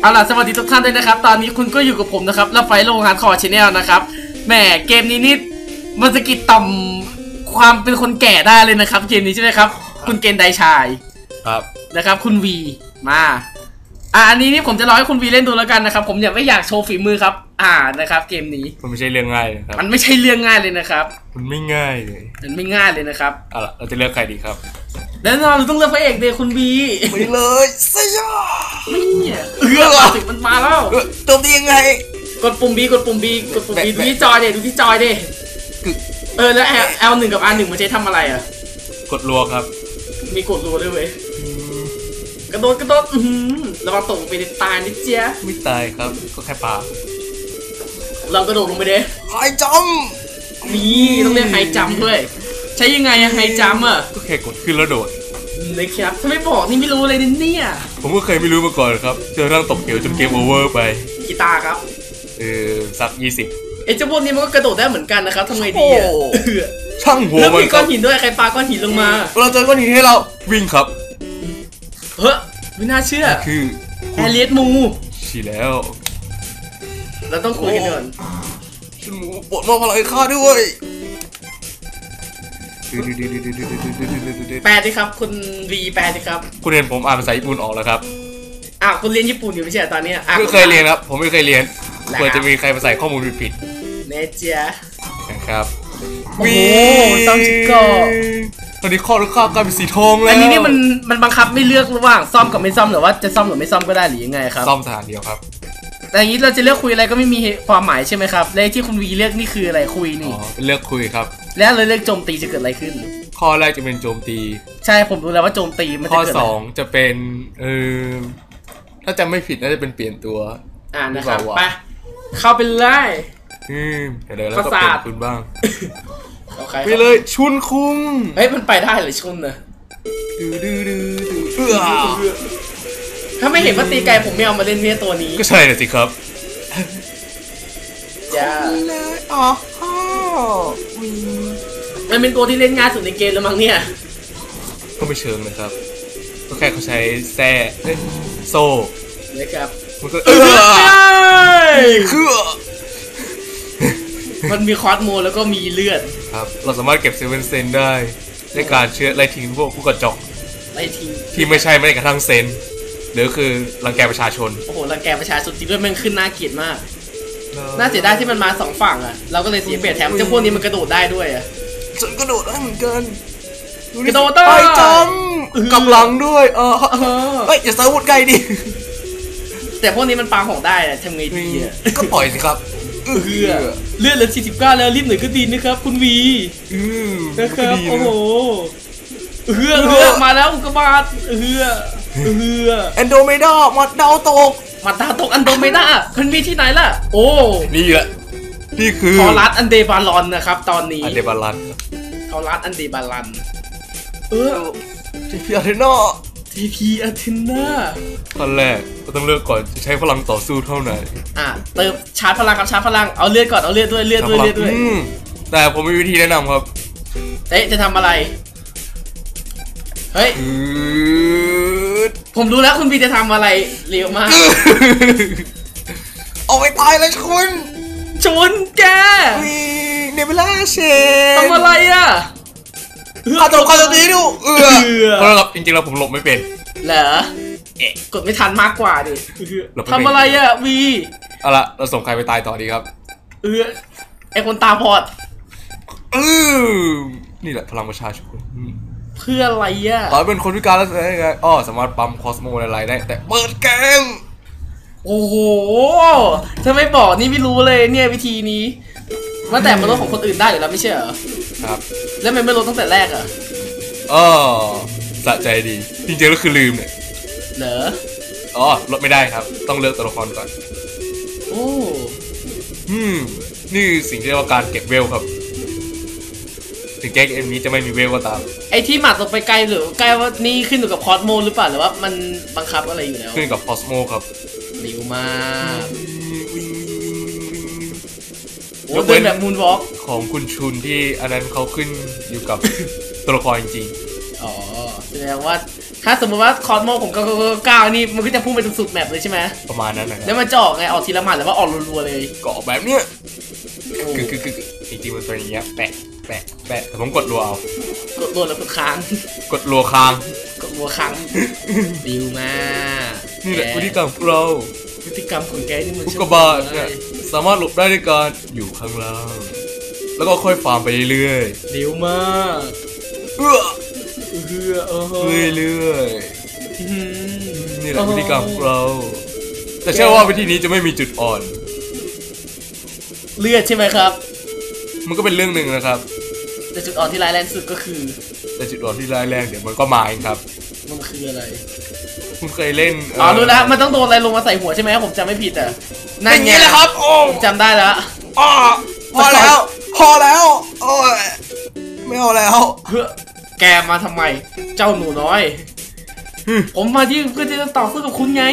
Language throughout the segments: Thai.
เอาล่ะสวัสดีทุกท่านด้วยนะครับ ตอนนี้คุณก็อยู่กับผมนะครับแล้วไฟโลงานคอชแนลนะครับแหมเกมนี้นี่มันจะกิดต่ำความเป็นคนแก่ได้เลยนะครับ เกมนี้ใช่ไหมครับ คุณเกณฑ์ไดชายครับนะครับ คุณวีมา อ่าอันนี้นี่ผมจะรอให้คุณวีเล่นดูแล้วกันนะครับ ผมอยากไม่อยากโชว์ฝีมือครับ อ่านะครับ เกมนี้มันไม่ใช่เรื่องง่ายนะครับ มันไม่ใช่เรื่องง่ายเลยนะครับ มันไม่ง่ายเลยมันไม่ง่ายเลยนะครับเอาล่ะเราจะเลือกใครดีครับแน่นอนเราต้องเลือกพระเอกเดยคุณวีไปเลยสยาไม่เนี่ยเออมาถึงมันมาแล้วโจมตียังไง กดปุ่ม B กดปุ่ม B กดปุ่ม B แบะดูที่จอยดิดูที่จอยดิคือเออแล้ว L L หนึ่งกับ R หนึ่งมันใช้ทำอะไรอะ กดรัวครับ มีกดรัวด้วยเว้ย กระโดดกระโดดอื้อหือระวังตกลงไปในตายนิดเจ้าไม่ตายครับ ก็แค่ปลาลองกระโดดลงไปดิไฮจัมนี่ต้องเรียกไฮจัมด้วย ใช้ยังไงอะไฮจัมอะก็แค่กดขึ้นแล้วโดดนะครับถ้าไม่บอกนี่ไม่รู้เลยนะเนี่ย ผมก็เคยไม่รู้มาก่อนครับ เจอร่างตกเหวจนเกมโอเวอร์ไปกีตาร์ครับ เออสักยี่สิบไอ้เจ้าพวกนี้มันก็กระโดดได้เหมือนกันนะครับทำไงดีอะโอ้เออช่างหัวแล้วมันมีคก้รัอบนหินด้วยใครปาก้อนหินลงมา เราเจอก้อนหินให้เราวิ่งครับ เฮ้ยไม่น่าเชื่อคือแอเลียสมูฉีแล้วเราต้องคุยกันก่อนฉันหมูปวดมากพลังค่าด้วยแปลดิครับคุณวีแปลดิครับ คุณเรียนผมอ่านภาษาญี่ปุ่นออกแล้วครับอ้าวคุณเรียนญี่ปุ่นอยู่ไม่ใช่เหรอตอนเนี้ยอะไม่เคยเรียนครับผมไม่เคยเรียนแล้วเผื่อจะมีใครมาใส่ข้อมูลผิดเนเจียๆนะครับโอ้โหซัมจิโกะ ตอนนี้ข้อราคากลายเป็นสีทองแล้วอันนี้นี่มันมันบังคับไม่เลือกระหว่างซ่อมกับไม่ซ่อมหรือว่าจะซ่อมหรือไม่ซ่อมก็ได้หรือยังไงครับซ่อมสถานเดียวครับ แต่อย่างนี้เราจะเลือกคุยอะไรก็ไม่มีความหมายใช่ไหมครับและที่คุณวีเลือกนี่คืออะไรคุยอ๋นี่อเป็นเลือกคุยครับ แล้วเราเลือกโจมตีจะเกิดอะไรขึ้น ข้อแรกจะเป็นโจมตี ใช่ผมรู้แล้วว่าโจมตีมันข้จะอเกิดสอะองไรจะเป็นเออถ้าจำไม่ผิดน่าจะเป็นเปลี่ยนตัวอ่านะครับหรือเปล่าวะไปเข้าไปเลยอืมเดี๋ยวเดี๋ยวเราก็ประเปสาลี่ยทนคุณบ้าง โอเคไปเลยชุนคุงเฮ้ยมันไปได้เหรือชุนนะดูดูดูดูเอื้อถ้าไม่เห็นว่าตีไกลผมไม่เอามาเล่นเพียตัวนี้ก็ใช่นะสิครับจ้าเลยอ๋อฮ่อมันเป็นตัวที่เล่นง่ายสุดในเกมแล้วมั้งเนี่ยก็ไม่เชิงนะครับ ก็แค่เขาใช้แส้เอ้ยโซ่นะครับมันก็เอเอออคือ มันมีคอสโมแล้วก็มีเลือดครับ เราสามารถเก็บเซเว่นเซนได้ด้วยการเชื้อไล่ทิ้งพวกผู้กระจอกไล่ทีที่ไม่ใช่ไม่ได้กระทั่งเซนหรือคือรังแกประชาชน โอ้โหรังแกประชาชนจริงด้วยแม่งขึ้นน่าเกลียดมาก น่าเสียดายที่มันมาสองฝั่งอะ เราก็เลยเสียเปรียบแถมเจ้าพวกนี้มันกระโดดได้ด้วยอะฉันกระโดดได้เหมือนกันกระโดดได้ไอ้จเออำกำลังด้วยเออเออเฮ้ยอย่าสาวุธใกล้ดิแต่พวกนี้มันปาของได้อะทำไงดีอะก็ปล่อยสิครับ เออเลือดเหลือ49 แล้วรีบหน่อยก็ดีนะครับ คุณวีอืมนะครับโอ้โหเฮือเฮือมาแล้วอุกกาบาตเฮือเฮือแอนโดเมดามาดาวตกมาตาวตกแอนโดเมดามันมีที่ไหนล่ะ โอ้นี่แหละนี่คือทอรัสอันเดบาลอนนะครับ ตอนนี้อันเดบาลันทอรัสอันเดบาลอนเออทีพีอาร์เทนอ ทีพีอาเทนาขั้นแรกก็ต้องเลือกก่อนจะใช้พลังต่อสู้เท่าไหร่อะเติมชาร์จพลังครับชาร์จพลังเอาเลือดก่อนเอาเลือดด้วยเลือดด้วยพลังเลือดด้วยอืมแต่ผมมีวิธีแนะนำครับเอ๊ะจะทำอะไรเฮ้ยอืดผมรู้แล้วคุณบีจะทำอะไรเร็วมากเอาไปตายเลยคุณชนแกมีเนเบล่าเชนทำอะไรอะ ข้าตกข้าตกนี้ดูเออเออเพราะครับจริงๆแล้วผมหลบไม่เป็น เหรอ เอ๊ะกดไม่ทันมากกว่าดิหลบไม่เป็น ทำอะไรอะวีเอาละเราส่งใครไปตายต่อดีครับ เออไอคนตาบอดเออนี่แหละพลังประชาชนอืมเพื่ออะไรอะต่อให้เป็นคนพิการแล้วได้ไงอ้อสามารถปั๊มคอสโมอะไรได้ แต่เปิดเกม โอ้โหถ้าไม่บอกนี่ไม่รู้เลยเนี่ยวิธีนี้ว่าแต่มันลดของคนอื่นได้อยู่แล้วไม่ใช่เหรอ ครับ แล้วมันไม่ลดตั้งแต่แรกอะอ๋อสะใจดี จริงๆแล้วคือลืมเนี่ย เหรอ อ๋อ ลดไม่ได้ครับ ต้องเลือกตัวละครก่อน โอ้อืม นี่คือสิ่งที่เรียกว่าการเก็บเวลครับ ถึงแก้เกมนี้จะไม่มีเวลก็ตาม ไอที่หมัดลงไปไกลหรือใกล้ว่านี่ขึ้นอยู่กับคอสโมหรือเปล่าหรือว่ามันบังคับอะไรอยู่แล้ว ขึ้นกับคอสโมครับเร็วมาก โอ้ยกเว้เดินนแบบมูนวอล์กของคุณชุนที่อันนั้นเขาขึ้นอยู่กับตัวละครจริงอ๋อแสดงว่าถ้าสมมติว่าคอสโมผมก็ก้าวนี่มันก็จะพุ่งไปสุดแมปเลยใช่ไหมประมาณนั้นนะคแล้รับวมันจะออกไงออกทีละหมัดหรือว่าออกรัวๆเลยก็ออกแบบเนี้ยโอ้คือคือคือจริงๆมันเป็นอย่างเงี้ยแปะแปะแปะแต่ผมกดรัวเอากดรัวแล้วกดค้าง กดรัวค้างกดรัวค้างดิวมานี่แหละกพฤติกรรมของเราพฤติกรรมของแกนี่มันอุกกาบาตเนี่ย สามารถหลบได้ด้วยการอยู่ข้างล่าง แล้วก็ค่อยฟาร์มไปเรื่อยดิวมากๆเอื้อเฮือเออเรื่อยอื้อหือๆนี่แหละพฤติกรรมของเรา แต่เชื่อว่าวิธีนี้จะไม่มีจุดอ่อน เลือดใช่ไหมครับ มันก็เป็นเรื่องหนึ่งนะครับ แต่จุดอ่อนที่ร้ายแรงสุดก็คือ แต่จุดอ่อนที่ร้ายแรงเดี๋ยวมันก็มาเองครับ มันคืออะไร คุณเคยเล่นเอ๋อรู้แล้วมันต้องโดนอะไรลงมาใส่หัวใช่ไหมผมจำไม่ผิดอะ นั่นไงแหละครับ โอ้ผมจำได้แล้ว อ้อพอแล้ว พอแล้ว โอ้ยไม่เอาแล้วเพื่อแกมาทำไม เจ้าหนูน้อยอืมผมมาที่เพื่อที่จะต่อสู้กับคุณไง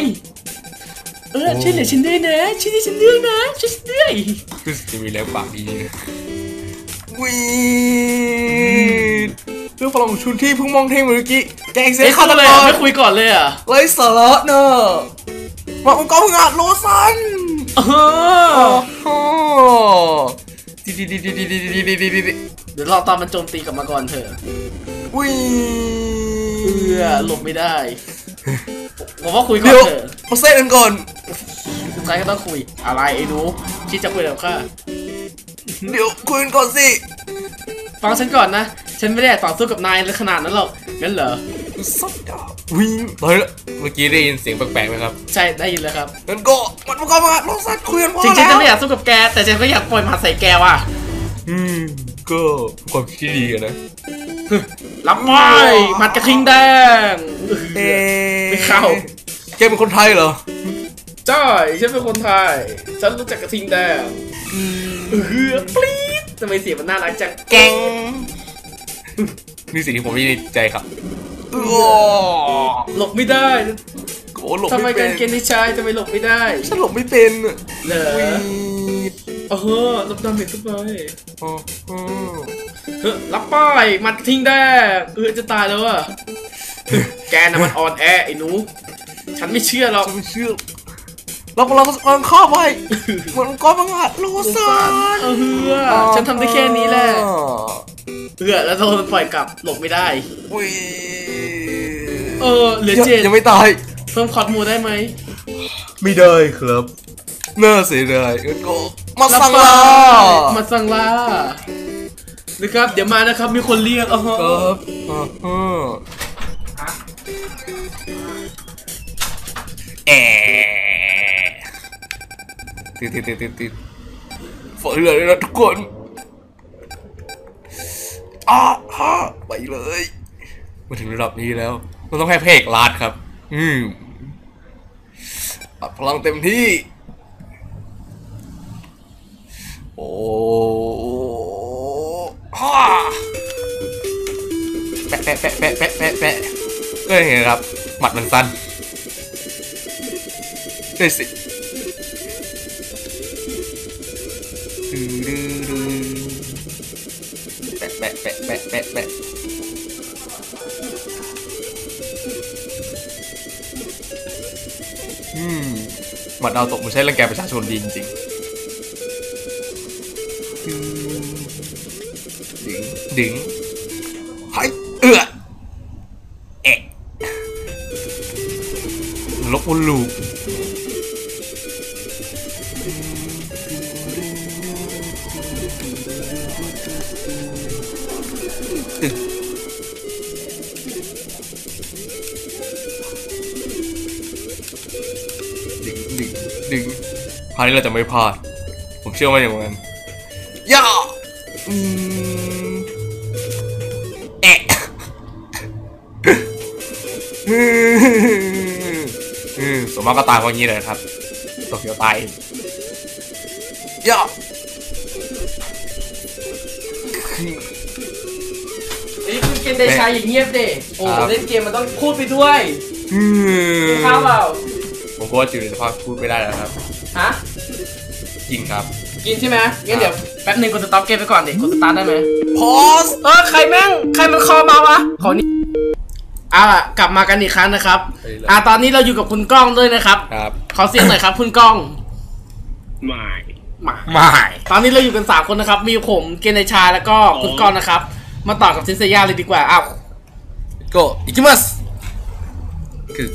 เออโอ้ช่วยเหลือฉันด้วยนะช่วยเหลือฉันด้วยนะช่วยฉันด้วยคือจะมีแรงปากดีนะวีดเรื่องพลังของชุนที่เพิ่งมองเท่งเมื่อกี้แกงเสียเอ้ยฆาเข้าตเลยกอะรไม่คุยก่อนเลยอะ ไรสาระเนอะมาองค์กรพงาดโลซัน เออโอ้ดีดีดีดีดีดีดีดีดีดีเดี๋ยวรอตอนมันโจมตีกลับมาก่อนเถอะวีเพื่อหลบไม่ได้ผมว่าคุยก่อเดี๋ยนวเถอะมาเซ่กันก่อนสุดท้ายก็ต้องคุย อะไรไอ้หนูคิดจะคุยกับข้าเดี๋ยวคุยกันก่อนสิ ฟังฉันก่อนนะ ฉันไม่ได้อยากต่อสู้กับนายขนาดนั้นหรอกงั้นเหรอ สัตว์ดาวิ่งเฮ้ยเมื่อกี้ได้ยินเสียงแปลกๆไหมครับใช่ได้ยินแล้วครับงั้นก็มันประกอบมาโลซันคุยกันพอจริงๆฉันแล้จะวไม่อยากสู้กับแก แต่ฉันก็อยากปล่อยหมาใส่แกว่ะอืมก็ความคิดที่ดีอะนะรับไปหมัดกระทิงแดง เอ๊ะไม่เข้า แกเป็นคนไทยเหรอใช่ฉันเป็นคนไทย ฉันรู้จักกระทิงแดงเออปรี๊ดทำไมเสียงมันน่ารักจัง แกงนี่สิ่งที่ผมมีในใจครับโอ้ หลบไม่ได้โหหลบทำไมไม่เป็กานรเกณฑ์ในชายทำไมหลบไม่ได้ ฉันหลบไม่เป็นอะเหรอวีดเออรับดาเมจเข้าไปอ๋ออ๋อเฮ้ยรับป้ายหมัดกระทิงแดงเออจะตายแล้วอะแกน่ะมันอ่อนแอไอ้หนู ฉันไม่เชื่อหรอกฉันไม่เชื่อเรากำลังกำลังเข้าไปมันก็บังอาจโลซันเออฉันทำได้แค่นี้แหละเออแล้วโดนปล่อยกลับหลบไม่ได้วี เออเหลือเจ็ดยังไม่ตาย เพิ่มคอร์ดมูได้ไหม ไม่ได้ครับน่าเสียดายงั้นก็มาสั่งลามาสั่งลานะครับ เดี๋ยวมานะครับ มีคนเรียกอ๋อครับอ่าฮะแอะติดติดติดติดติดฝนเลยนะทุกคนอ้าฮะไปเลย มาถึงระดับนี้แล้ว มันต้องให้เพกลาดครับ อืมอพลังเต็มที่ โอ้ฮ่าแปะแปะแปะแปะแปะแปะแปะก็เงี้ยครับ หมัดมันสั้นได้สิดื้อดื้อดื้อแปะแปะแปะแปะแปะ หมัดดาวตกไม่ใช้รังแกประชาชนดีจริงๆดึงดึงหายเอือเอะลบวนลูป ไม่พลาด ผมเชื่อว่าอย่างนั้นย่าอืมเอะอืมสมมติก็ตายเพราะงี้เลยครับโตเกียวตายย่านี่คือเกมเดชายอย่างเงียบเด็โอ้เล่นเกมมันต้องพูดไปด้วยอืมข้าวเปล่าผมก็ว่าจิวในสภาพพูดไม่ได้แล้วครับ ฮะ จริงครับ กินใช่ไหมงั้นเดี๋ยวแป๊บหนึงกดสต็อปเกมไปก่อนดิกดสตาร์ทได้ไหมพอสเออใครแม่งใครมันคอมาวะขอนี่เอาล่ะกลับมากันอีกครั้งนะครับไปเลยอ่าตอนนี้เราอยู่กับคุณก้องด้วยนะครับ ครับ ขอเสียงหน่อยครับ คุณก้องไม่มาไม่ตอนนี้เราอยู่กันสามคนนะครับ มีผมเกณฑ์ในชายแล้วก็คุณก้องนะครับ มาต่อกับเซนเซียเลยดีกว่าอ้าวก็อิคิมัสคือ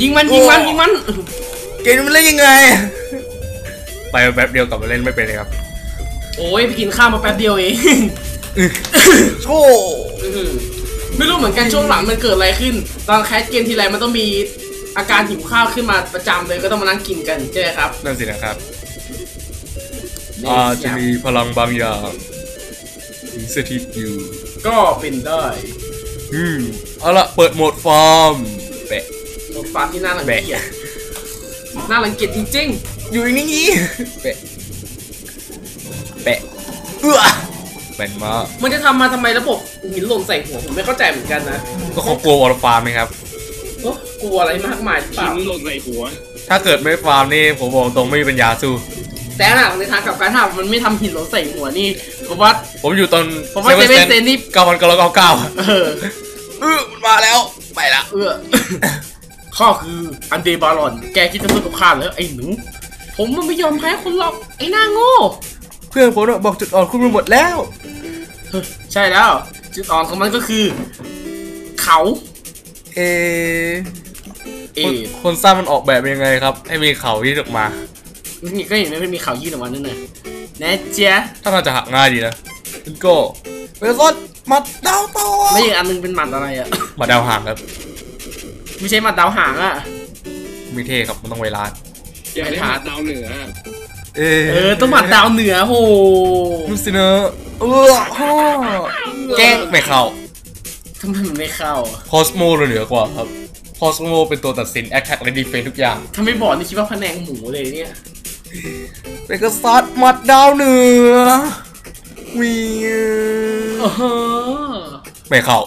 ยิงมันยิงมันโอ้ยิงมัน เกมมันเล่นยังไง ไปแป๊บเดียวกลับมาเล่นไม่เป็นเลยครับโอ้ยไปกินข้าวมาแป๊บเดียวเองโชอื้อหือไม่รู้เหมือนกันช่วงหลังมันเกิดอะไรขึ้น ตอนแคสเกมทีไรมันต้องมีอาการหิวข้าวขึ้นมาประจำเลยก็ต้องมานั่งกินกันใช่ไหมครับนั่นสินะครับอาจจะมีพลังบางอย่างสิงสถิตอยู่ ก็เป็นได้ อืมเอาละเปิดโหมดฟาร์มแปะหมดฟาร์มที่น่ารังเกียจน่ารังเกียจจริง อยู่นิ่งๆแปะแปะเอื้อแปนมากๆมันจะทำมาทำไมระบบหินหล่นใส่หัวผมไม่เข้าใจเหมือนกันนะก็เขากลัววอลฟาร์มไหมครับโอ้กลัวอะไรมากมายหรือเปหิล่านหล่นใส่หัว ถ้าเกิดไม่ฟาร์มนี่ผมบอกตรงไม่มีปัญญาสู้ แต่หนักในทางกลับการถ้ามันไม่ทำหินหล่นใส่หัวนี่ผมว่าผมอยู่ตอนผมว่า Seven Sense นี่เก้าพันเก้าร้อยเก้าเก้าเออเออมันมาแล้วไปละเอื้อข้อคืออันเดบารอน แกคิดจะสู้กับข้าแล้วไอ้หนู ผมมันไม่ยอมแพ้คุณหรอกไอ้หน้าโง่ เพื่อนผมน่ะบอกจุดอ่อนคุณไปหมดแล้วเฮ้ยใช่แล้ว จุดอ่อนของมันก็คือ เขา เอเอคนคนสร้างมันออกแบบยังไงครับ ให้มีเขาที่ออกมานี่ก็เห็นไหมมันมีเขายื่นออกมานั่นน่ะแนะเจ๊ะถ้ามันจะหักง่ายดีนะคุณโก้เวลซอนมัดดาวต่อไม่อีกอันหนึงเป็นหมัดอะไรอะมัดดาวห่างครับ ไม่ใช่หมัดดาวหางอะมีเท่ครับมันต้องเวลา อย่าได้หาดาวเหนือเอเออต้องหมัดดาวเหนือโหดูสินะเออฮ่อแกล้งไม่เข้าทำไมมันไม่เข้าอะคอสโมเหนือกว่าครับคอสโมเป็นตัวตัดสินแอคแท็กและดีเฟนทุกอย่างถ้าไม่บอกนี่คิดว่าพะแนงหมูเลยเนี่ยเบกซัสมัดดาวเหนือวีโอ้โหไม่เข้า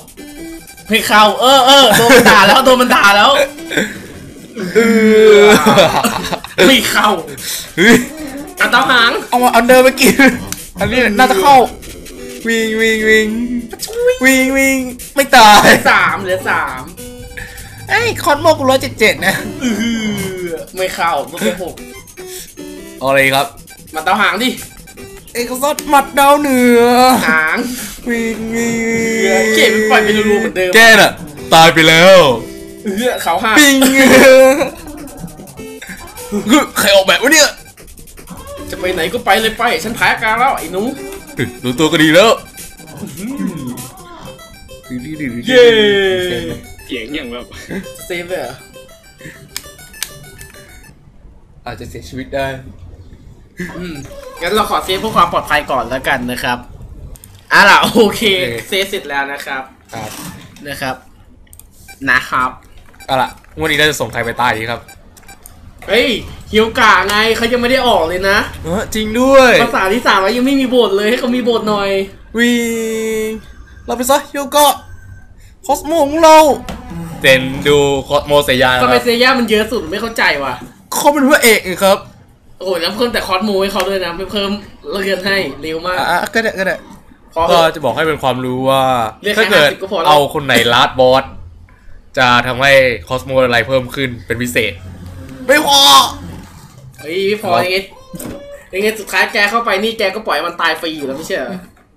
ไม่เข้าเออเออโดนมันด่าแล้วโดนมันด่าแล้วเออ ไม่เข้าเฮ้ยอัดดาวหางเอามาอันเดอร์มากินอันนี้น่าจะเข้า วิ่งวิ่งวิ่งวิ่งวิ่งไม่ตายสามเหลือสามไอ้ยคอนโมกูร้อยเจ็ดเจ็ดนะเออไม่เข้าต้องไปหกเอาอะไรครับ มาดาวหางดิเอกซอดหมัดดาวเหนือหางวิ่งวิ่งเกมมันปล่อยเป็นรูๆเหมือนเดิมแกน่ะตายไปแล้วเออเขาหักปิง ใครออกแบบวะเนี่ยจะไปไหนก็ไปเลยไป ฉันแพ้การแล้วไอ้หนูรู้ตัวก็ดีแล้ว เย้เสียงอย่างแบบเซฟเลยเหรออาจจะเสียชีวิตได้อืมงั้นเราขอเซฟเพื่อความปลอดภัยก่อนแล้วกันนะครับอะล่ะโอเคโอเคเซฟเสร็จแล้วนะครับครับนะครับ นะครับเอาล่ะงวันนี้เราจะส่งใครไปตายดีครับ เฮ้ยฮิวกะไงเขายังไม่ได้ออกเลยนะเออจริงด้วยภาษาที่สามแล้วยังไม่มีบทเลยให้เขามีบทหน่อยวิ่งเราไปซะโยโกะคอสโมของเราเด่นดูคอสโมเซียาทำไมเซย่ามันเยอะสุดไม่เข้าใจว่ะเขาเป็นพระเอกไงครับโอ้ยแล้วเพิ่มแต่คอสโมให้เขาด้วยนะไม่เพิ่มเลือนให้เร็วมากอะก็ได้ก็ได้พอเถก็อะจะบอกให้เป็นความรู้ว่าเรียกแค่ถ้าเกิด50ก็พอแล้วเอาคนไหนลาดบอสจะทำให้คอสโมอะไรเพิ่มขึ้นเป็นพิเศษ ไม่พอเฮ้ยพอยังไงยังไงสุดท้ายแกเข้าไปนี่แกก็ปล่อยให้มันตายฟรีอยู่แล้วไม่ใช่เหรอ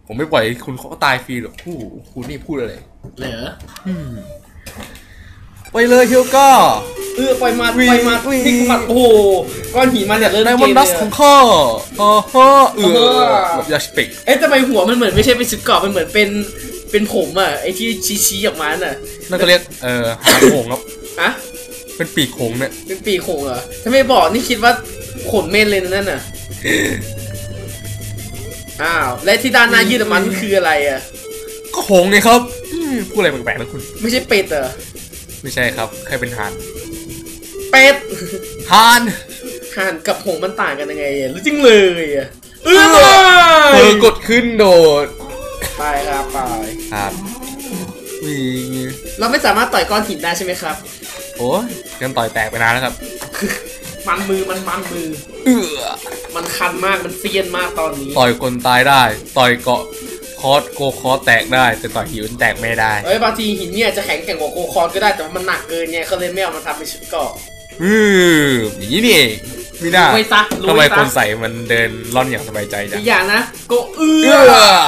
ผมไม่ปล่อยให้คุณเขาตายฟรีหรอกผู้คุณนี่พูดอะไรเหรอไปเลยเฮียวก้าเออปล่อยมาวิ่งปล่อยมาวิ่งนี่คือแบบโอ้โหก้อนหินมาจากเริ่มในเกวันมดัสเลยของอะข้าอ๋อฮะเอเอออแบบยาสเปกเอ๊ะทำไมหัวมันเหมือนไม่ใช่เป็นชุดเกราะมันเหมือนเป็นเป็นผมอะไอที่ชี้ๆออกมาน่ะนั่นก็เรียกเอ่อหางโขงครับอะ เป็นปีกโขงเนี่ยเป็นปีกโขงเหรอถ้าไม่บอกนี่คิดว่าขนเม่นเลยนะนั่นน่ะอ้าวและที่ด้านหน้ายืดออกมานี่คืออะไรอะก็โขงไงครับอืมพูดอะไรแปลกๆนะคุณ ไม่ใช่เป็ดเหรอไม่ใช่ครับแค่เป็นหาน เป็ดหานห่านกับหงส์มันต่างกันยังไงอะรู้จริงเลยอะเออเธอกดขึ้นโดดไปครับไปครับวิ่งเราไม่สามารถต่อยก้อนหินได้ใช่ไหมครับ โอ้ยกันต่อยแตกไปนานแล้วครับมันมือมันมันมือ เอือมันคันมากมันเซียนมากตอนนี้ ต่อยคนตายได้ ต่อยเกาะคอสโกคอสแตกได้ แต่ต่อหิวแตกไม่ได้เอ้ยบางทีหินเนี่ยจะแข็งแกร่งกว่าโกคอนก็ได้แต่ว่ามันหนักเกินไงเขาเลยไม่เอามาทำเป็นชุดเกราะอืมอย่างนี้นี่เองไม่น่ารู้ไว้ซะรู้ทำไมไว้ซะคนใส่มันเดินล่อนอย่างสบายใจจัอีงกอย่างนะโกเอืเอออ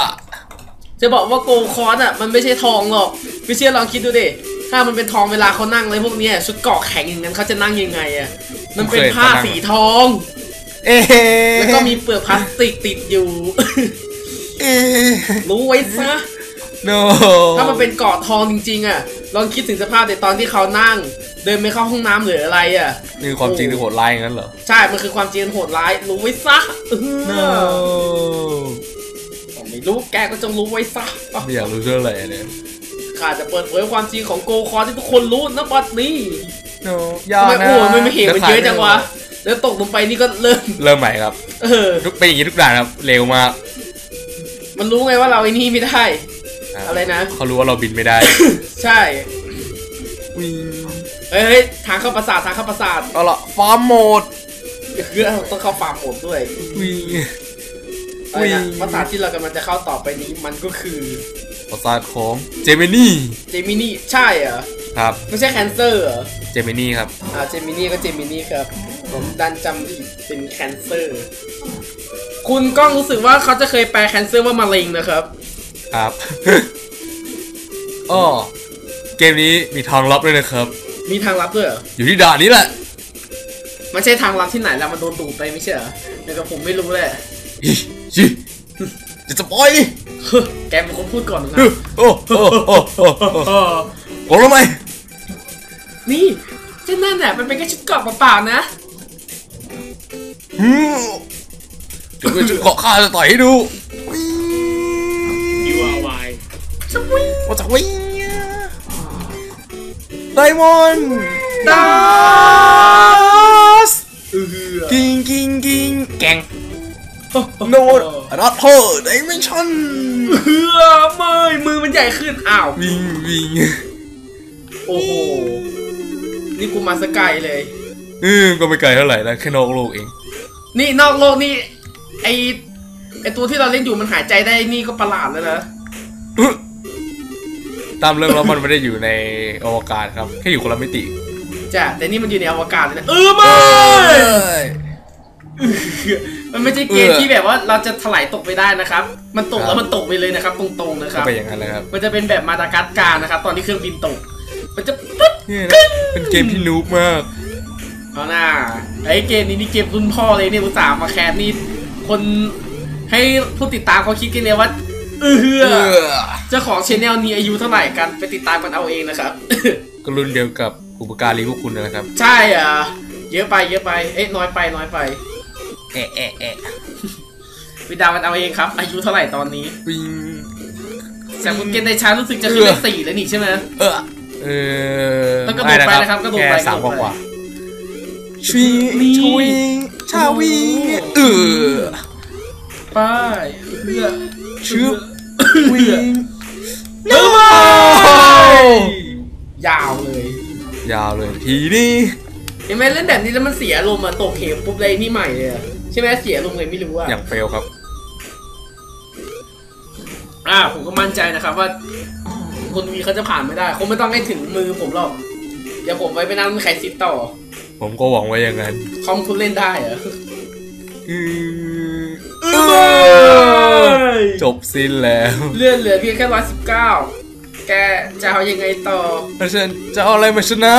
จะบอกว่าโกคอนอะมันไม่ใช่ทองหรอกไม่เชื่อลองคิดดูดิ ถ้ามันเป็นทองเวลาเขานั่งเลยพวกเนี้ยชุดเกราะแข็งอย่างนั้นเขาจะนั่งยังไงอะมันเป็นผ้าสีทอง เอ๊ะแล้วก็มีเปลือกพลาสติกติดอยู่ เอ๊ะรู้ไว้ซะ no ถ้ามันเป็นเกาะทองจริงๆอะลองคิดถึงสภาพในตอนที่เขานั่ง เดินไปเข้าห้องน้ำหรืออะไรอะนี่คือความจริงที่โหดร้ายอย่างนั้นเหรอ ใช่ มันคือความจริงโหดร้ายรู้ไว้ซะเอ no อไม่รู้แกก็จงรู้ไว้ซะไม่อยากรู้เรื่องอะไรเนี่ย ข้าจะเปิดเผยความจริงของโกคอนที่ทุกคนรู้นะบัดนี้ no อย่าทำไมนะโอ้ยมันไม่เห็นมันเยอะจังวะแล้วตกลงไปนี่ก็เริ่มเริ่มใหม่ครับ เออทุกเป็นอย่างนี้ทุกด่านครับเร็วมาก มันรู้ไงว่าเราไอ้นี่ไม่ได้ อะไรนะเขารู้ว่าเราบินไม่ได้ ใช่เฮ้ยเฮ้ยทางเข้าปราสาททางเข้าปราสาทเอาละฟาร์มโหมดคือต้องเข้าฟาร์มโหมดด้วยวิ่งอะไรนะอุ๊ยปราสาทที่เรากำลังจะเข้าต่อไปนี้มันก็คือ ประสาทของเจมินี่เจมินี่ใช่เหรอครับ ไม่ใช่แคนเซอร์เหรอเจมินี่ครับอ่าเจมินี่ก็เจมินี่ครับ ผมดันจำผิดเป็นแคนเซอร์ คุณก้องรู้สึกว่าเขาจะเคยแปลแคนเซอร์ว่ามะเร็งนะครับ ครับอ้อเกมนี้มีทางลับด้วยนะครับ มีทางลับด้วยเหรอ อยู่ที่ด่านนี้แหละ มันใช่ทางลับที่ไหนแล้วมันโดนดูดไปไม่ใช่เหรอเดี๋ยวผมไม่รู้เลยอิชิ จะสปอยดิแกเป็นคนพูดก่อนนะโอ้โอ้โอ้โอ้โอ้โอ้ทำไมนี่เจ้านั่นน่ะมันเป็นแค่ชุดเกราะเปล่าๆนะหืมเดี๋ยวจะเกาะข้าจะต่อยให้ดูยูอาร์วายว่าจะวิ่งไดมอนด์ดาสกิงกิงกิงแกงโนด รัตเทอร์ดิเมนชั่นเฮือไม่มือมันใหญ่ขึ้นอ้าววิ่งวิ่งโอ้โหนี่กูมาสกายเลยเออก็ไม่ไกลเท่าไหร่นะแค่นอกโลกเอง นี่นอกโลกนี่ไอไอตัวที่เราเล่นอยู่มันหายใจได้นี่ก็ประหลาดแล้วนะตามเรื่องแล้วมันไม่ได้อยู่ในอวกาศครับแค่อยู่คนละมิติจ้ะแต่นี่มันอยู่ในอวกาศเลยนะเออไม่ มันไม่ใช่เกมเออที่แบบว่าเราจะถลายตกไปได้นะครับ มันตกแล้วมันตกไปเลยนะครับ ตรงๆนะคก็รับไปอย่างนั้นเลยครับ มันจะเป็นแบบมาดากัสการ์นะครับ ตอนที่เครื่องบินตก มันจะปึ๊บเนี่ยนะเป็นเกมที่นูบมากเอาหน้าไอ้เกมนี้นี่เกมรุ่นพ่อเลยเนี่ยอุตส่าห์มาแคสนี่คนให้ผู้ติดตามเขาคิดกันเลยว่าเออเออเจ้าของชแนลนี้อายุเท่าไหร่กันไปติดตามกันเอาเองนะครับก็รุ่นเดียวกับอุปการีพวกคุณนะครับ ใช่อะเยอะไปเยอะไปเอ๊ะน้อยไปน้อยไป แอะแอะแอะไปดาวมันเอาเองครับ อายุเท่าไหร่ตอนนี้วิ่งแต่คุณเกณฑ์ในชารู้สึกจะขึ้นเลขสี่แล้วนี่ใช่ไหมเออเออต้องกระโดดไปนะครับกระโดดไปแค่สามกกระโดดไปว่าๆชวิงนี่ชวิงชาวิงเออไปเพื่อชึบวิ่งเอ้ยยาวเลย ยาวเลยทีนี้เห็นไหมเล่นแบบนี้แล้วมันเสียอารมณ์อะตกเหวปุ๊บเลยนี่ใหม่เลยอะใช่ไหมเสียอารมณ์เลยไม่รู้อะอย่างเฟลครับ อ่าผมก็มั่นใจนะครับว่า คนวีเขาจะผ่านไม่ได้คงไม่ต้องให้ถึงมือผมหรอกเดี๋ยวผมไว้ไปนั่งใครซิดต่อ ผมก็หวังไว้อย่างนั้น คอมคุณเล่นได้เหรออืมเออจบสิ้นแล้ว เลื่อนเหลือเพียงแค่ร้อยสิบเก้าแกจะเอายังไงต่อแล้วฉันจะเอาอะไรมาชนะ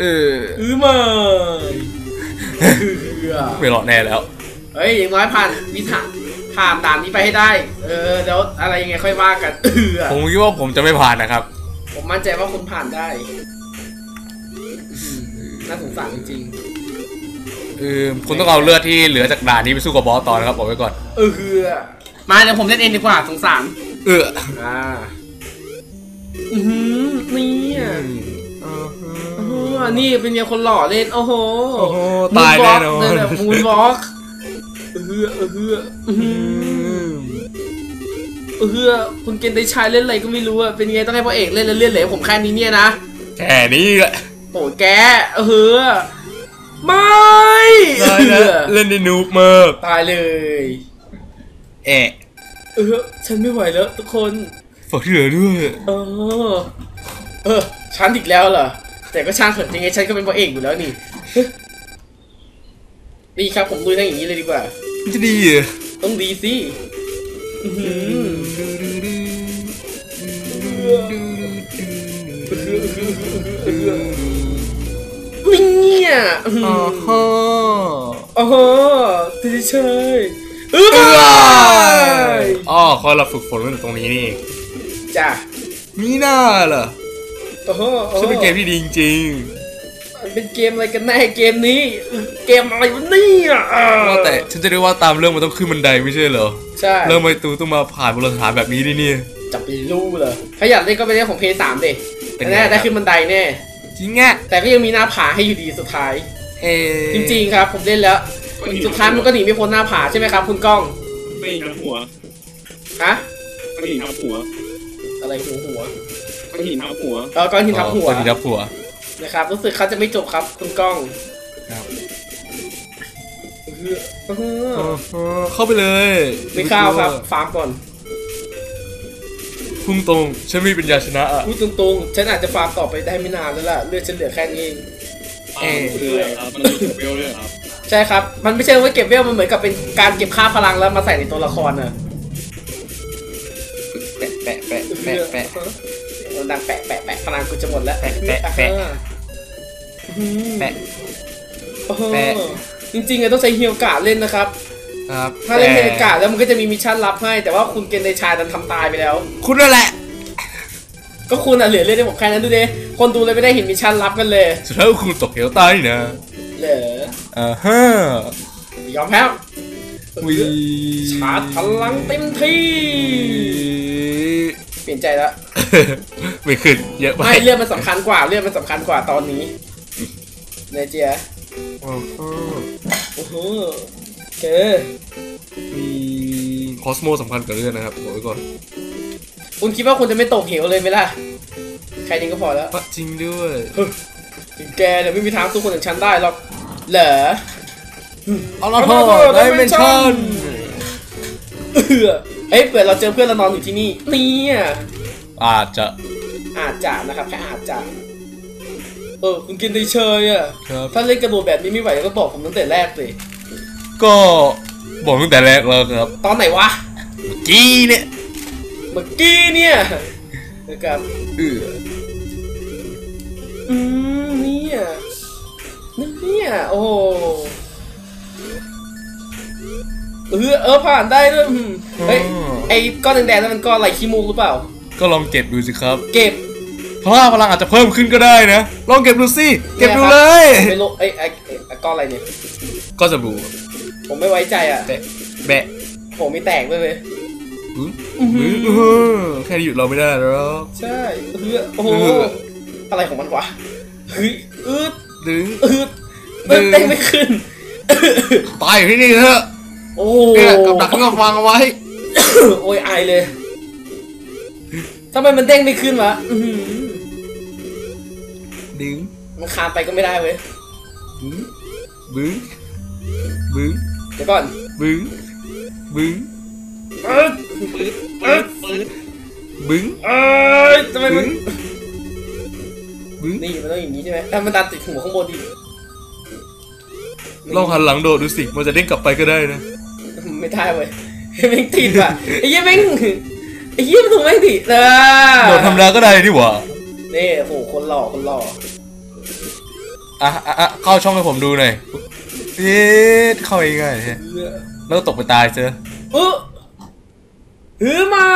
เอออือไม่เออ ไม่รอดแน่แล้ว เฮ้ยอย่างน้อยผ่านวิถาผ่านด่านนี้ไปให้ได้ เออแล้วอะไรยังไงค่อยว่ากันเออผมคิดว่าผมจะไม่ผ่านนะครับ ผมมั่นใจว่าคุณผ่านได้อืมน่าสงสารจริงเออคุณต้องเอาเลือดที่เหลือจากด่านนี้ไปสู้กับบอสตอนนะครับบอกไว้ก่อนๆเออมาเดี๋ยวผมเล่นเองดีกว่าสงสาร เอออ่า อือหือนี่อะเออ นี่เป็นเมียคนหล่อเล่น โอ้โหโอ้โหตายแน่นอนมูนวอล์กแบบมูนวอล์กเออเออเออเออเออคุณเกณฑ์ได้ชายเล่นอะไรก็ไม่รู้อะเป็นไงต้องให้พ่อเอกเล่นแล้วเลื่อนเหลวผมแค่นี้เนี่ยนะแค่นี้แหละโอ้แกเออไม่ได้นะเล่นได้นูบมากตายเลยแอะเออฉันไม่ไหวแล้วทุกคนฝากที่เหลือด้วยเออเออฉันอีกแล้วเหรอ แต่ก็ช่างเถอะยังไงฉันก็เป็นพระเอกอยู่แล้วนี่เฮ้ยนี่ครับผมดูได้อย่างนี้เลยดีกว่า มันจะดีเหรอต้องดีสิอื้อหือนี่เนี่ยอื้อหือ๋ออฮะอ๋อตีเชยเออเอ้ไปยอ๋อเขาเราฝึกฝนมาจากตรงนี้นี่เองจ้ะมีหน้าล่ะ โอ้โหฉันเป็นเกมที่ดีจริงมันเป็นเกมอะไรกันแน่เกมนี้ เกมอะไรวะเนี่ยๆว่าแต่ฉันจะได้ว่าตามเรื่องมันต้องขึ้นบันไดไม่ใช่เหรอ ใช่เริ่มไปตูต้องมาผ่านบนสถานแบบนี้ดิเนี่ย จะไปรู้เหรอถ้าอยากเล่นก็ไปเล่นของเพย์สามดิเป็นไงแน่ครับได้ขึ้นบันไดแน่ จริงอะแต่ก็ยังมีหน้าผาให้อยู่ดีสุดท้าย เอ๊ะจริงๆครับ ผมเล่นแล้ว สุดท้ายมันก็หนีไม่พ้นหน้าผาใช่ไหมครับ คุณก้องไม่ทับหัวฮะก้อนหินทับหัวอะไรหัวหัว ก้อนหินทับหัวเออก้อนหินทับหัวก้อนหินทับหัวนะครับรู้สึกเขาจะไม่จบครับ คุณก้องครับเอออ๋อฮะเข้าไปเลยไม่เข้าวครับฟาร์มก่อนพุ่งตรงฉันมีปัญญาชนะอะพูดตรงๆฉันอาจจะฟาร์มต่อไปได้ไม่นานแล้วล่ะเลือดฉันเหลือแค่นี้เองอ่าคืออะไรครับมันมีเวลด้วยครับใช่ครับ มันไม่ใช่ว่าเก็บเวลมันเหมือนกับเป็นการเก็บค่าพลังแล้วมาใส่ในตัวละครน่ะแปะแปะแปะแปะ แปะเออดังแปะแปะแปะพลังกูจะหมดแล้วแปะแปะแปะอืมแปะโอ้โหแปะจริงๆอะต้องใช้เฮียวกาเล่นนะครับครับถ้าเล่นเฮียวกาแล้วมันก็จะมีมิชชั่นลับให้ แต่ว่าคุณเกณฑ์ในชายดันทำตายไปแล้ว คุณนั่นแหละ ก็คุณอะเหลือเล่นได้ผมแค่นั้นดูดิคนดูเลยไม่ได้เห็นมิชชั่นลับกันเลยสุดท้ายก็คุณตกเหวตายนี่นะเหรออ่าฮะยอมแพ้วีชาร์จพลังเต็มที่ เปลี่ยนใจแล้ว ไม่ขึ้นเยอะไปไม่เลือดมันสำคัญกว่าเลือดมันสำคัญกว่าตอนนี้เนเจียอ่าฮะโอ้โหโอเคมีคอสโมสำคัญกับเรื่องนะครับบอกไว้ก่อนคุณคิดว่าคุณจะไม่ตกเหวเลยไหมล่ะแค่นี้ก็พอแล้วปะจริงด้วยถึงแกเนี่ยไม่มีทางสู้คนอย่างฉันได้หรอกเหรอเอาละเอาพ่อละพ่อไดเมนชั่ Dimension น เออเอ้ยเผื่อเราเจอเพื่อนเรานอนอยู่ที่นี่เนี่ยอาจจะอาจจะนะครับแค่อาจจะเออคุณกินได้เชยอะครับถ้าเล่นกระโดดแบบนี้ไม่ไหวก็บอกผมตั้งแต่แรกเลยก็บอกตั้งแต่แรกแล้วครับ ตอนไหนวะเมื่อกี้เนี่ยเมื่อกี้เนี่ยนะครับเอออืมเนี่ยเนี่ยโอ้โห เออเออผ่านได้ด้วยอืมเฮ้ยไอ้ก้อนแดงๆนั่นมันก้อนอะไรขี้มูกหรือเปล่า ก็ลองเก็บดูสิครับ เก็บพลังพลังอาจจะเพิ่มขึ้นก็ได้นะ ลองเก็บดูสิ เก็บดูเลยไม่รู้ไอ้ไอ้ไอ้ไอ้ก้อนอะไรเนี่ย ก็สบู่ผมไม่ไว้ใจอะแบะแบะผมไม่แตกด้วยเลยอืมอื้อหือเออแค่นี้หยุดเราไม่ได้แล้ว ใช่เออโอ้โหเออ อะไรของมันวะเฮ้ยอืดดึงอืดอืดเต้นไม่ขึ้นตายอยู่ที่นี่เถอะ โอ้โหเนี่ยกับดักที่เราวางเอาไว้ โอ้ยอายเลยทำไมมันเด้งไม่ขึ้นวะอื้อหือดึงมันคานไปก็ไม่ได้เว้ยบึ้งบึ้งบึ้งเดี๋ยวก่อนบึ้งบึ้งเอ้ยปื๊ดปื๊ดปื๊ดบึ้งเอ้ยทำไมมันบึ้งนี่มันต้องอย่างนี้ใช่ไหมแต่มันดันติดหัวข้างบนดิลองหันหลังโดดดูสิ มันจะเด้งกลับไปก็ได้นะ ไม่ได้เว้ยแม่งติดว่ะไอ้เหี้ยแม่งไอ้เหี้ยมันถูกแม่งติดเออโดดธรรมดาก็ได้นี่หว่านี่โอ้โหคนหล่อคนหล่ออะอะอะเข้าช่องให้ผมดูหน่อยเอ๊ะเข้าง่ายๆใช่เออแล้วก็ตกไปตายเจอเออเฮ้ยมา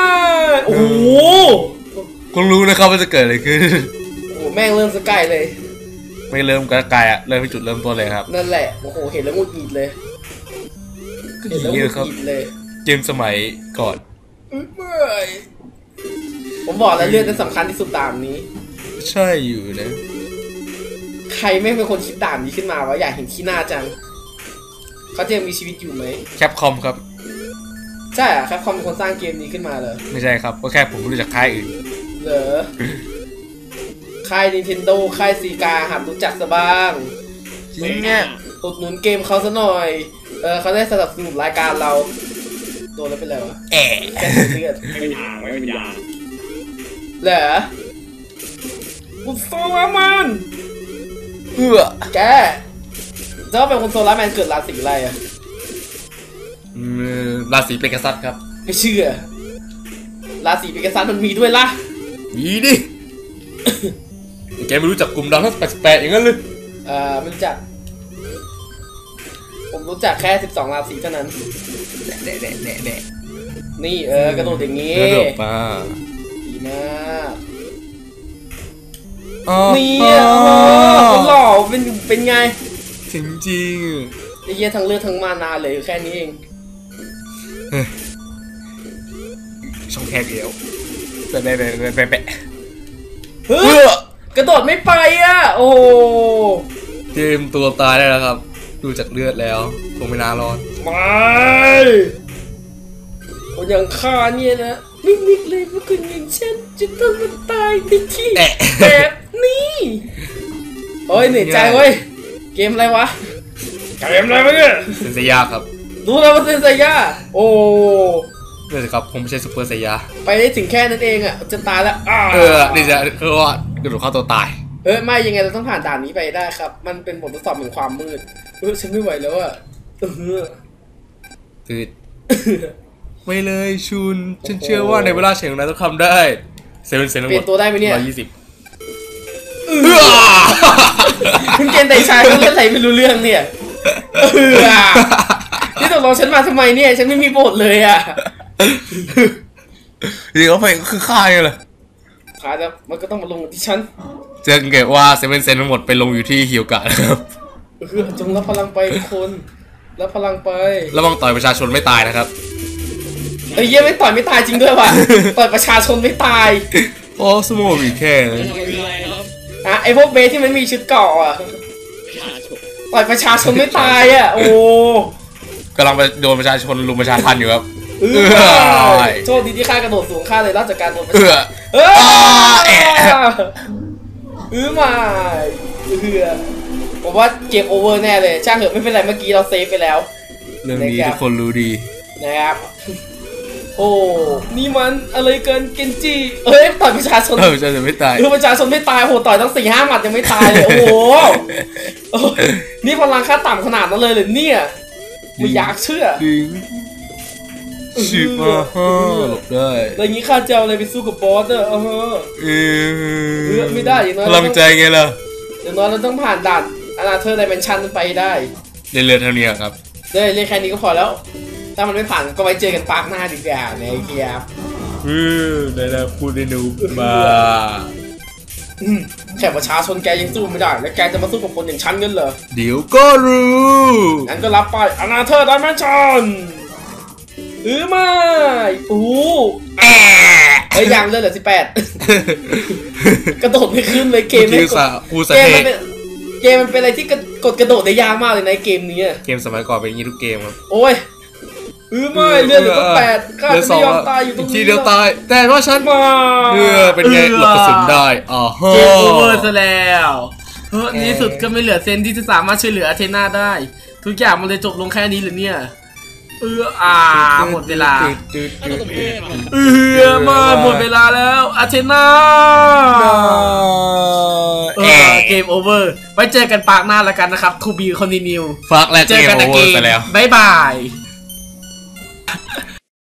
โอ้โหคุณรู้นะครับว่าจะเกิดอะไรขึ้นโอ้โหแม่งเริ่มสกายเลย ไม่เริ่มกระกายอะเริ่มที่จุดเริ่มต้นเลยครับ นั่นแหละ โอ้โห เห็นแล้วหงุดหงิดเลยก็ เห็นอแล้วย่างหนี้งุดครับหงิดเลยเกมสมัยก่อนอื้อเมื่อยผมบอกแล้วเลือดนั้นสำคัญที่สุดด่านนี้ ใช่อยู่นะ ใครไม่งเป็นคนคิดด่านนี้ขึ้นมาวะอยากเห็นขี้หน้าจังเขาจะยังมีชีวิตอยู่ไหมแคปคอมครับ ใช่อะครับคอมเป็นคนสร้างเกมนี้ขึ้นมาเหรอไม่ใช่ครับ ก็แค่ผมรู้จักค่ายอื่น เหรอค่าย Nintendo ค่ายซีกาหัดรู้จักซะบ้างจริงเนี่ย อุดหนุนเกมเขาซะหน่อย เออเขาได้สนับสนุนรายการเราเตัวแล้วเป็นไรวะแอะแค่เลือดไม่เป็นทางไม่เป็นยาเหรอคุณโซลาร์แมนเอื้อแกจะว่าเป็นคนโซลาร์แมนเกิดราศีอะไรอะอืมราศีเป็นกษัตริย์ครับ ไม่เชื่อราศีปีกษัตริย์มันมีด้วยล่ะมีดิ แกไม่รู้จักกลุ่มดาวทั้งแปลกๆอย่างนั้นเลยเอ่อไม่รู้จัก ผมรู้จักแค่ 12 ราศีเท่านั้น แดะแดะแดะแดะนี่เออกระโดดอย่างงี้กระโดดมาดีมากอ๋อนี่อะคนหล่อเป็นเป็นไงจริงจริงไอ้เหี้ยทั้งเลือดทั้งมานาเลยแค่นี้เองๆช่องแคบเดียวแปะแปะแปะแปะแปะแปะเฮ้เอื้ยอกระโดดไม่ไปอะ โอ้โหเกมตัวตายได้แล้วครับ ดูจากเลือดแล้วคงไม่น่ารอดไม่คนอย่างข้าเนี่ยนะไม่นึกเลยว่าคนอย่างฉันจะต้องมาตายในที่แอะแบบนี้เฮ้ยเหนื่อยใจเว้ยเกมอะไรวะเกมอะไรวะเนี่ยเป็นสยาครับรู้แล้วว่าเซนไซย่าโอ้นี่นสิครับผมไม่ใช่ซูเปอร์สยาไปได้ถึงแค่นั้นเองอะจะตายแล้วอ้าเออนี่จะคือว่ากระโดดเข้าตัวตาย เอ้ยไม่ยังไงเราต้องผ่านด่านนี้ไปได้ครับ มันเป็นบททดสอบแห่งความมืด เออฉันไม่ไหวแล้วอะเออคือไม่เลยชุน ฉันเชื่อว่าในเวลาเฉียงนายต้องทำได้ เซเว่นเซนทั้งเปหมลี่ยดนตัวได้ไหมเนี่ยร้อยยี่สิบคุณเกณฑ์ไต่ชายเขาเล่นอะไรไม่รู้เรื่องเนี่ยเออนี่ตกลงฉันมาทำไมเนี่ย ฉันไม่มีบทเลยอะจริงๆแล้วไปคือฆ่าไงล่ะขาแล้วมันก็ต้องมาลงที่ฉันเจอเกิดว่าเซเว่นเซนทั้งหมดไปลงอยู่ที่ฮิวกะนะครับ เออจงรับพลังไปทุกคน รับพลังไประวังต่อยประชาชนไม่ตายนะครับเอ้ยเหี้ยไม่ต่อยไม่ตายจริงด้วยว่ะ ต่อยประชาชนไม่ตาย โอ้สมองอีแค่เลยคืออะไรครับอะไอพวกเบสที่มันมีชุดเกราะอะ ประชาชนต่อยประชาชนไม่ตายอะ โอ้กำลังไปโดนประชาชนลุมประชาทันอยู่ครับ เออโชคดีที่ข้ากระโดดสูงข้าเลยรอดจากการโดนประเอชาอ เอออะเออมาเออ ผมว่าเกมโอเวอร์แน่เลยช่างเถอะไม่เป็นไรเมื่อกี้เราเซฟไปแล้ว เรื่องนี้ทุกคนรู้ดี นะครับ โอ้ นี่มันอะไรเกินเกนจิเอ้ยต่อยประชาชนเออประชาชนไม่ตายเออประชาชนไม่ตายโหต่อยตั้งสี่ห้าหมัดยังไม่ตายเลย โอ้โหโอ้นี่พลังค่าต่ำขนาดนั้นเลยเลยเนี่ยไม่อยากเชื่อจริงชิบมาฮ่าหลบได้แล้วอย่างนี้ข้าจะเอาอะไรไปสู้กับบอสเนอะเออเอเออไม่ได้อย่างน้อยพลังใจไงล่ะอย่างน้อยเราต้องผ่านด่าน อนาเธอร์ไดเมนชันไปได้เรื่อยๆเท่านี้ครับเลยเรียกแค่นี้ก็พอแล้ว ถ้ามันไม่ผ่านก็ไว้เจอกันปากหน้าดีกว่าในเกียร์เออได้แล้วพูดได้หนูมาแค่ประชาชนแกยังสู้ไม่ได้ แล้วแกจะมาสู้กับคนอย่างฉันกันเหรอเดี๋ยวก็รู้งั้นก็รับไปอนาเธอร์ดิเมนชันหรือไม่โอ้โหแอะเอ้ยยังเลือดเหลือสิบแปดกระโดดไม่ขึ้นเลยเกมเมื่อไม่กี้กสาดอูสะเกมเทมันเป็น เกมมันเป็นอะไรที่กระกดกระโดดได้ยากมากเลยในเกมนี้อะเกมสมัยก่อนเป็นอย่างนี้ทุกเกมครับโอ้ยเออไม่เลือดเหลือตั้งแปดข้าเหลือจะสอไม่งยอมตายอยู่ตรงทีนี้เดียวตาย แต่ว่าฉันมาเออเป็นไงหลบกระสุนได้อ๋อฮะเกมโอเวอร์ซะแล้วเฮ้ยในที่สุดก็ไม่เหลือเซนที่จะสามารถช่วยเหลืออาเทนาได้ ทุกอย่างมันเลยจบลงแค่นี้เหรือเนี่ย เอืออ่าหมดเวลาเอออมาหมดเวลาแล้วอาเทน่าเออเกมโอเวอร์ไว้เจอกันปากหน้าแล้วกันนะครับทูบีคอนดิเนียฟักและเจอกันในเกมบายบาย